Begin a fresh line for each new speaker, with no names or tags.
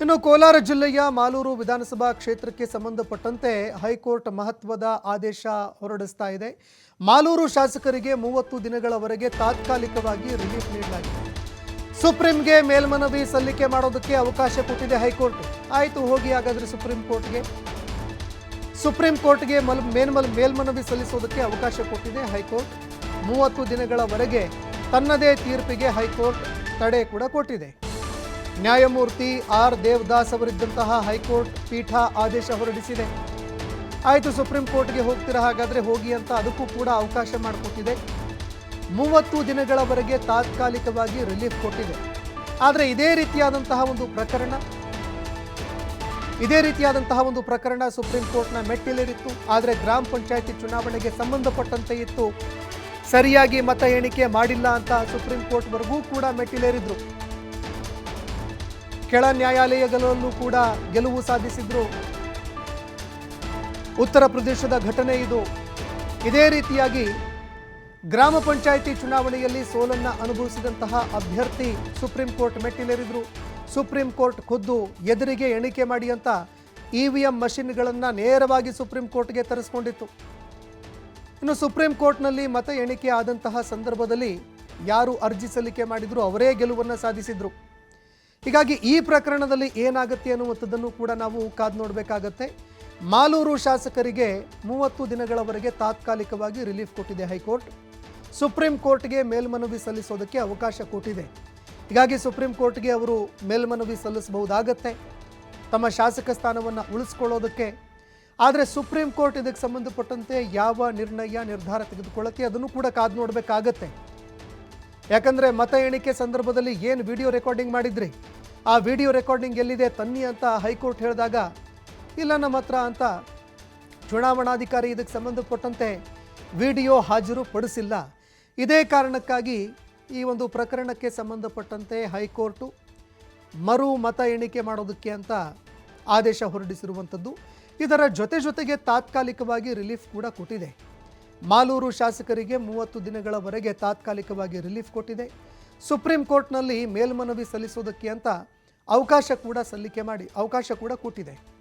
ಇನ್ನು ಕೋಲಾರ ಜಿಲ್ಲೆಯ ಮಾಲೂರು ವಿಧಾನಸಭಾ ಕ್ಷೇತ್ರಕ್ಕೆ ಸಂಬಂಧಪಟ್ಟಂತೆ ಹೈಕೋರ್ಟ್ ಮಹತ್ವದ ಆದೇಶ ಹೊರಡಿಸ್ತಾ ಇದೆ. ಮಾಲೂರು ಶಾಸಕರಿಗೆ ಮೂವತ್ತು ದಿನಗಳವರೆಗೆ ತಾತ್ಕಾಲಿಕವಾಗಿ ರಿಲೀಫ್ ನೀಡಲಾಗಿದೆ. ಸುಪ್ರೀಂಗೆ ಮೇಲ್ಮನವಿ ಸಲ್ಲಿಕೆ ಮಾಡೋದಕ್ಕೆ ಅವಕಾಶ ಕೊಟ್ಟಿದೆ ಹೈಕೋರ್ಟ್. ಆಯಿತು, ಹೋಗಿ ಹಾಗಾದರೆ ಸುಪ್ರೀಂ ಕೋರ್ಟ್ಗೆ. ಸುಪ್ರೀಂ ಕೋರ್ಟ್ಗೆ ಮಲ್ ಮೇಲ್ಮಲ್ ಮೇಲ್ಮನವಿ ಸಲ್ಲಿಸೋದಕ್ಕೆ ಅವಕಾಶ ಕೊಟ್ಟಿದೆ ಹೈಕೋರ್ಟ್. ಮೂವತ್ತು ದಿನಗಳವರೆಗೆ ತನ್ನದೇ ತೀರ್ಪಿಗೆ ಹೈಕೋರ್ಟ್ ತಡೆ ಕೂಡ ಕೊಟ್ಟಿದೆ. ನ್ಯಾಯಮೂರ್ತಿ ಆರ್ ದೇವದಾಸ್ ಅವರಿದ್ದಂತಹ ಹೈಕೋರ್ಟ್ ಪೀಠ ಆದೇಶ ಹೊರಡಿಸಿದೆ. ಆಯಿತು, ಸುಪ್ರೀಂ ಕೋರ್ಟ್ಗೆ ಹೋಗ್ತಿರ? ಹಾಗಾದರೆ ಹೋಗಿ ಅಂತ ಅದಕ್ಕೂ ಕೂಡ ಅವಕಾಶ ಮಾಡಿಕೊಟ್ಟಿದೆ. ಮೂವತ್ತು ದಿನಗಳವರೆಗೆ ತಾತ್ಕಾಲಿಕವಾಗಿ ರಿಲೀಫ್ ಕೊಟ್ಟಿದೆ. ಆದರೆ ಇದೇ ರೀತಿಯಾದಂತಹ ಒಂದು ಪ್ರಕರಣ, ಇದೇ ರೀತಿಯಾದಂತಹ ಒಂದು ಪ್ರಕರಣ ಸುಪ್ರೀಂ ಕೋರ್ಟ್ನ ಮೆಟ್ಟಿಲೇರಿತ್ತು. ಆದರೆ ಗ್ರಾಮ ಪಂಚಾಯಿತಿ ಚುನಾವಣೆಗೆ ಸಂಬಂಧಪಟ್ಟಂತೆ ಇತ್ತು. ಸರಿಯಾಗಿ ಮತ ಎಣಿಕೆ ಮಾಡಿಲ್ಲ ಅಂತ ಸುಪ್ರೀಂ ಕೋರ್ಟ್ವರೆಗೂ ಕೂಡ ಮೆಟ್ಟಿಲೇರಿದ್ರು. ಕೆಳ ನ್ಯಾಯಾಲಯಗಳಲ್ಲೂ ಕೂಡ ಗೆಲುವು ಸಾಧಿಸಿದ್ರು. ಉತ್ತರ ಪ್ರದೇಶದ ಘಟನೆ ಇದು. ಇದೇ ರೀತಿಯಾಗಿ ಗ್ರಾಮ ಪಂಚಾಯಿತಿ ಚುನಾವಣೆಯಲ್ಲಿ ಸೋಲನ್ನ ಅನುಭವಿಸಿದಂತಹ ಅಭ್ಯರ್ಥಿ ಸುಪ್ರೀಂ ಕೋರ್ಟ್ ಮೆಟ್ಟಿಲೇರಿದ್ರು. ಸುಪ್ರೀಂ ಕೋರ್ಟ್ ಖುದ್ದು ಎದುರಿಗೆ ಎಣಿಕೆ ಮಾಡಿ ಅಂತ ಇ ವಿ ಎಂ ಮಷಿನ್ಗಳನ್ನು ನೇರವಾಗಿ ಸುಪ್ರೀಂ ಕೋರ್ಟ್ಗೆ ತರಿಸ್ಕೊಂಡಿತ್ತು. ಇನ್ನು ಸುಪ್ರೀಂ ಕೋರ್ಟ್ನಲ್ಲಿ ಮತ ಎಣಿಕೆ ಆದಂತಹ ಸಂದರ್ಭದಲ್ಲಿ ಯಾರು ಅರ್ಜಿ ಸಲ್ಲಿಕೆ ಮಾಡಿದ್ರು ಅವರೇ ಗೆಲುವನ್ನು ಸಾಧಿಸಿದ್ರು. ಹೀಗಾಗಿ ಈ ಪ್ರಕರಣದಲ್ಲಿ ಏನಾಗುತ್ತೆ ಅನ್ನುವಂಥದ್ದನ್ನು ಕೂಡ ನಾವು ಕಾದು ನೋಡಬೇಕಾಗತ್ತೆ. ಮಾಲೂರು ಶಾಸಕರಿಗೆ ಮೂವತ್ತು ದಿನಗಳವರೆಗೆ ತಾತ್ಕಾಲಿಕವಾಗಿ ರಿಲೀಫ್ ಕೊಟ್ಟಿದೆ ಹೈಕೋರ್ಟ್. ಸುಪ್ರೀಂ ಕೋರ್ಟ್ಗೆ ಮೇಲ್ಮನವಿ ಸಲ್ಲಿಸೋದಕ್ಕೆ ಅವಕಾಶ ಕೊಟ್ಟಿದೆ. ಹೀಗಾಗಿ ಸುಪ್ರೀಂ ಕೋರ್ಟ್ಗೆ ಅವರು ಮೇಲ್ಮನವಿ ಸಲ್ಲಿಸಬಹುದಾಗತ್ತೆ. ತಮ್ಮ ಶಾಸಕ ಸ್ಥಾನವನ್ನು ಉಳಿಸ್ಕೊಳ್ಳೋದಕ್ಕೆ. ಆದರೆ ಸುಪ್ರೀಂ ಕೋರ್ಟ್ ಇದಕ್ಕೆ ಸಂಬಂಧಪಟ್ಟಂತೆ ಯಾವ ನಿರ್ಣಯ ನಿರ್ಧಾರ ತೆಗೆದುಕೊಳ್ಳುತ್ತೆ ಅದನ್ನು ಕೂಡ ಕಾದು ನೋಡಬೇಕಾಗತ್ತೆ. ಯಾಕಂದರೆ ಮತ ಎಣಿಕೆ ಸಂದರ್ಭದಲ್ಲಿ ಏನು ವಿಡಿಯೋ ರೆಕಾರ್ಡಿಂಗ್ ಮಾಡಿದ್ರಿ? ಆ ವಿಡಿಯೋ ರೆಕಾರ್ಡಿಂಗ್ ಎಲ್ಲಿದೆ? ತನ್ನಿ ಅಂತ ಹೈಕೋರ್ಟ್ ಹೇಳಿದಾಗ, ಇಲ್ಲ ನಮ್ಮ ಹತ್ರ ಅಂತ ಚುನಾವಣಾಧಿಕಾರಿ ಇದಕ್ಕೆ ಸಂಬಂಧಪಟ್ಟಂತೆ ವಿಡಿಯೋ ಹಾಜರು ಪಡಿಸಿಲ್ಲ. ಇದೇ ಕಾರಣಕ್ಕಾಗಿ ಈ ಒಂದು ಪ್ರಕರಣಕ್ಕೆ ಸಂಬಂಧಪಟ್ಟಂತೆ ಹೈಕೋರ್ಟು ಮರು ಮತ ಎಣಿಕೆ ಮಾಡೋದಕ್ಕೆ ಅಂತ ಆದೇಶ ಹೊರಡಿಸಿರುವಂಥದ್ದು. ಇದರ ಜೊತೆ ಜೊತೆಗೆ ತಾತ್ಕಾಲಿಕವಾಗಿ ರಿಲೀಫ್ ಕೂಡ ಕೊಟ್ಟಿದೆ. ಮಾಲೂರು ಶಾಸಕರಿಗೆ ಮೂವತ್ತು ದಿನಗಳವರೆಗೆ ತಾತ್ಕಾಲಿಕವಾಗಿ ರಿಲೀಫ್ ಕೊಟ್ಟಿದೆ. ಸುಪ್ರೀಂ ಕೋರ್ಟ್ನಲ್ಲಿ ಮೇಲ್ಮನವಿ ಸಲ್ಲಿಸೋದಕ್ಕೆ ಅಂತ ಅವಕಾಶ ಕೂಡ ಸಲ್ಲಿಕೆ ಮಾಡಿ, ಅವಕಾಶ ಕೂಡ ಕೊಟ್ಟಿದೆ.